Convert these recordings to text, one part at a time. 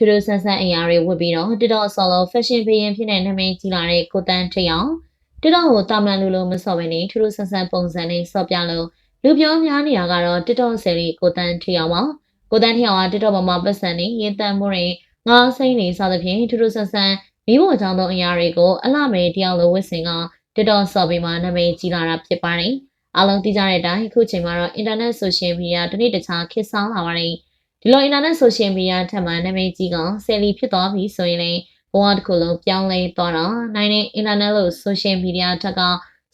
ထူးထူးဆန်းဆန်းအရာတွေဝတ်ပြီးတော့ TikTok ဆော်လို့ fashion ဘီရင်ဖြစ်တဲ့နာမည်ကြီးလာတဲ့ကိုတန်းထက်အောင် TikTok ကိုတာမန်လူလိုမဆော်ဘဲနဲ့ထူးထူးဆန်းဆန်းပုံစံနဲ့ဆော့ပြလို့လူပြောများနေတာကတော့ TikTok ဆယ်လီကိုတန်းထက်အောင်ပါကိုတန်းထက်အောင်က TikTok ပေါ်မှာပတ်စံနေရေးတမ်းမှုတွေငါးစိမ့်နေစသဖြင့်ထူးထူးဆန်းဆန်းမိဖို့အကြောင်းသောအရာတွေကိုအလှမယ်တယောက်လိုဝတ်ဆင်က TikTok ဆော့ပြီးမှနာမည်ကြီးလာတာဖြစ်ပါတယ်အားလုံးသိကြတဲ့အတိုင်းအခုချိန်မှာတော့ internet social media တစ်နေ့တစ်ခြားခေတ်စားလာပါတယ် ဒီလို internet social media ထက်မှနာမည်ကြီးကဆယ်လီဖြစ်သွားပြီဆိုရင်လည်းဘဝတစ်ခုလုံးပြောင်းလဲသွားတာနိုင်တဲ့ internet လို့ social media ထက်က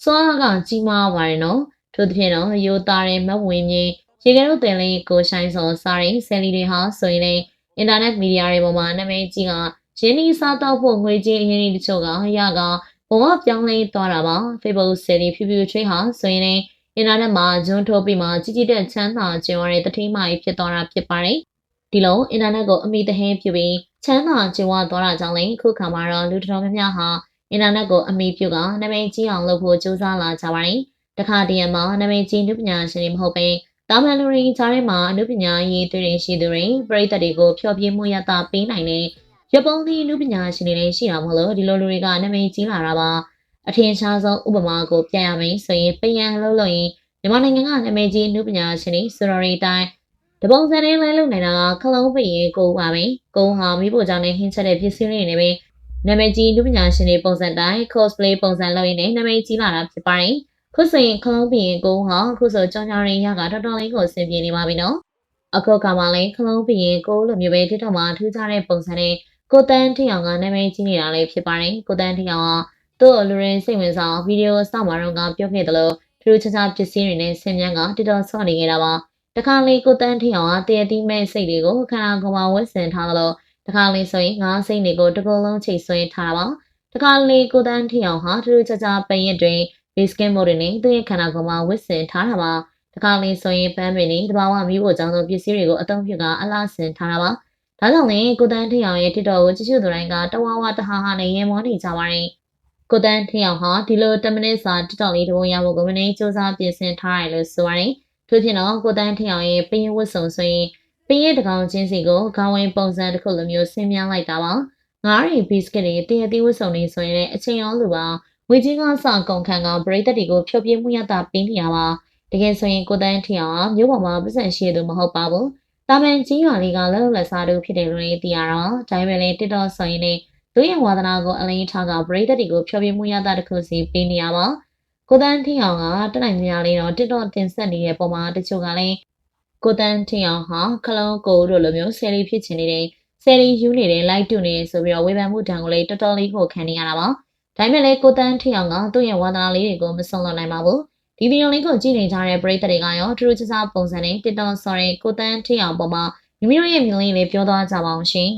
စွမ်းအားကကြီးမားပါတယ်နော်ထို့သဖြင့်တော့ရိုးသားတဲ့မဝင်မြေရေကဲတို့တင်လေးကိုဆိုင်စောစားတဲ့ဆယ်လီတွေဟာဆိုရင်လည်း internet media တွေပေါ်မှာနာမည်ကြီးကရင်းနှီးစားတော့ဖို့ငွေကြေးအရင်းနှီးတချို့ကရကဘဝပြောင်းလဲသွားတာပါ Facebook ဆယ်လီဖြူဖြူထွေးဟာဆိုရင်လည်း အင်တာနက်မှာဂျွန်းထိုးပြီးမှကြီးကြီးတဲ့ချမ်းသာကြွယ်ဝတဲ့တတိမာကြီးဖြစ်သွားတာဖြစ်ပါတယ်ဒီလိုအင်တာနက်ကိုအမိသဟင်းပြုပြီးချမ်းသာကြွယ်ဝသွားတာကြောင့်လည်းအခုခါမှာတော့လူတော်များများဟာအင်တာနက်ကိုအမိပြုကနာမည်ကြီးအောင်လုပ်ဖို့ကြိုးစားလာကြပါတယ်တခါတည်းမှာနာမည်ကြီးနုပညာရှင်တွေမဟုတ်ဘဲတာမန်လူတွေကြားထဲမှာအနုပညာရေးတွေရှိသူတွေပရိသတ်တွေကိုဖျော်ဖြေမှုရတာပေးနိုင်တဲ့ရပုံသီးနုပညာရှင်တွေလည်းရှိတာမဟုတ်လို့ဒီလိုလူတွေကနာမည်ကြီးလာတာပါ အထင်ရှားဆုံးဥပမာကိုပြရမယ်ဆိုရင်ပယံလှုပ်လို့ရင်မြန်မာနိုင်ငံကနာမည်ကြီးနုပညာရှင်တွေဆိုတော်ရီတိုင်းတပုံစံနဲ့လဲလုပ်နေတာကခလုံးပရင်ကိုပါပဲကိုဟာမိဖို့ကြောင့်လည်းဟင်းချက်တဲ့ပစ္စည်းတွေနဲ့ပဲနာမည်ကြီးနုပညာရှင်တွေပုံစံတိုင်း cosplay ပုံစံလုပ်ရင်းနဲ့နာမည်ကြီးလာတာဖြစ်ပါတယ်ခုဆိုရင်ခလုံးပရင်ကိုဟာခုဆိုကြောင်ကြောင်ရင်းရကတော်တော်လေးကိုအဆင်ပြေနေပါပြီနော်အခုကမှလည်းခလုံးပရင်ကိုလိုမျိုးပဲတစ်တော့မှထူးခြားတဲ့ပုံစံနဲ့ကိုတန်းထင်အောင်ကနာမည်ကြီးနေတာလေးဖြစ်ပါတယ်ကိုတန်းထင်အောင်က သူ့အလူရင်းစိတ်ဝင်စားဗီဒီယိုစောင့်မှာတော့ကပြောခဲ့တယ်လို့ထူးခြားခြားပစ္စည်းတွေနဲ့ဆင်မြန်းကတစ်တော်ဆော့နေခဲ့တာပါတခါလေကိုတန်းထင်အောင်ကတရတိမဲ့စိတ်တွေကိုခန္ဓာကိုယ်မှာဝတ်ဆင်ထားသလိုတခါလေဆိုရင်ငါးစိတ်တွေကိုတကုံလုံးချိတ်ဆွဲထားတာပါတခါလေကိုတန်းထင်အောင်ဟာထူးခြားခြားပင်ရတွေ base skin mode တွေနဲ့သူ့ရဲ့ခန္ဓာကိုယ်မှာဝတ်ဆင်ထားတာပါတခါလေဆိုရင်ပန်းပင်တွေတဘာဝမျိုးပေါ်ကြောင့်သောပစ္စည်းတွေကိုအသုံးပြုကအလားဆင်ထားတာပါဒါကြောင့်လည်းကိုတန်းထင်အောင်ရဲ့ TikTok ကိုကြည့်ရှုသူတိုင်းကတဝါဝတဟာဟာနဲ့ရင်မောနေကြပါတယ် ကိုတန်းထင်အောင်ဟာဒီလို10မိနစ်စာ TikTok လေးတစ်ပုံရဖို့ကိုမင်းစူးစမ်းပြင်ဆင်ထားတယ်လို့ဆိုရတယ်။ထို့ပြင်တော့ကိုတန်းထင်အောင်ရဲ့ပင်းဝတ်စုံဆိုရင်ပင်းရဲ့တကောင်ချင်းစီကိုခေါင်းဝင်းပုံစံတစ်ခုလိုမျိုးဆင်းမြန်းလိုက်တာပါ။ငါးရီဘီစကစ်တွေတရတိဝတ်စုံတွေဆိုရင်လည်းအချိန်ရောလိုပါဝေချင်းကစကုန်ခံကပရိသတ်တွေကိုဖြုတ်ပြမှုရတာပင်းနေရပါတကယ်ဆိုရင်ကိုတန်းထင်အောင်မျိုးပေါ်မှာပတ်စံရှိသူမဟုတ်ပါဘူး။တာမန်ကြီးရွာလေးကလက်လက်စားတူဖြစ်တယ်လို့လည်းသိရတော့ဒါပေမဲ့လည်း TikTok ဆိုရင်လည်း သူ့ရဲ့ဝါသနာကိုအလင်းထားကပရိသတ်တွေကိုဖြောပြမှုရတာတစ်ခုစီပေးနေရပါကိုတန်းထင်အောင်ကတက်နိုင်ကြလေးတော့ TikTok တင်ဆက်နေတဲ့ပုံမှာတချို့ကလည်းကိုတန်းထင်အောင်ဟာခလုံးကိုတို့လိုမျိုးဆယ်လီဖြစ်ချင်နေတဲ့ဆယ်လီယူနေတဲ့ live တူနေဆိုပြီးတော့ဝေဖန်မှုတံကိုလည်းတော်တော်လေးကိုခံနေရတာပါဒါပေမဲ့လည်းကိုတန်းထင်အောင်ကသူ့ရဲ့ဝါသနာလေးတွေကိုမဆုံးလွန်နိုင်ပါဘူးဒီဗီဒီယိုလေးကိုကြည့်နေကြတဲ့ပရိသတ်တွေကရောထူးထူးခြားခြားပုံစံနဲ့ TikTok ဆိုတဲ့ကိုတန်းထင်အောင်ပုံမှာမိမိတို့ရဲ့မြင်လေးလေးပြောသွားကြပါအောင်ရှင်